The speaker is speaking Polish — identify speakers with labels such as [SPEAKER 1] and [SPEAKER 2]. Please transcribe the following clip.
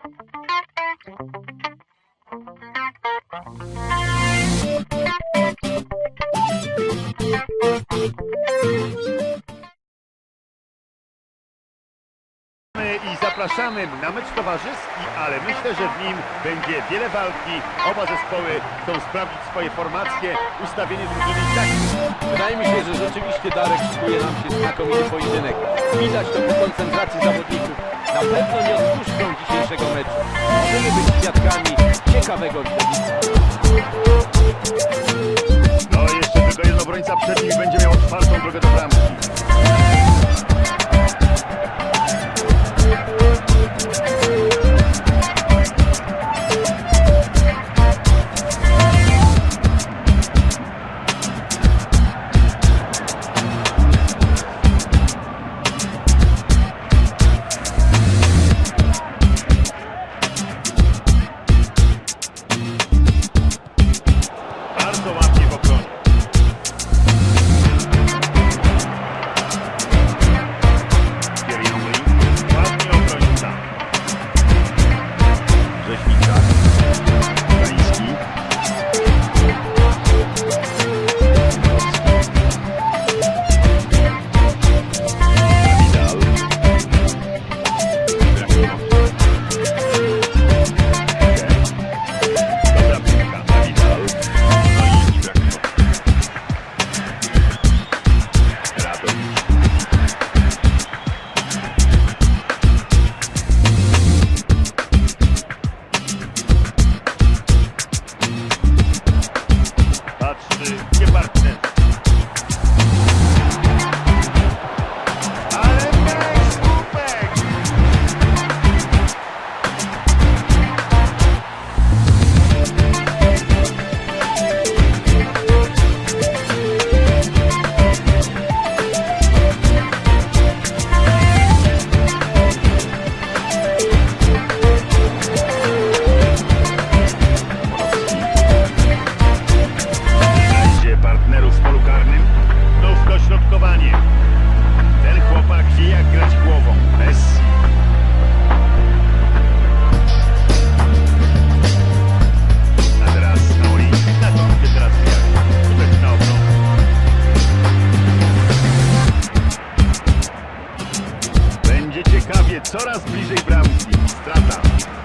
[SPEAKER 1] I zapraszamy na mecz towarzyski, ale myślę, że w nim będzie wiele walki. Oba zespoły chcą sprawdzić swoje formacje, ustawienie drużyny i tak.
[SPEAKER 2] Wydaje mi się, że rzeczywiście Darek szykuje nam się znakomity pojedynek. Widać to po koncentracji zawodników. Na pewno nie odpuszczą dzisiejszego ciekawego widowiska.
[SPEAKER 1] No jeszcze tylko jeden obrońca przed nich będzie miał otwartą drogę do bramki. Krakowie coraz bliżej bramki. Strata.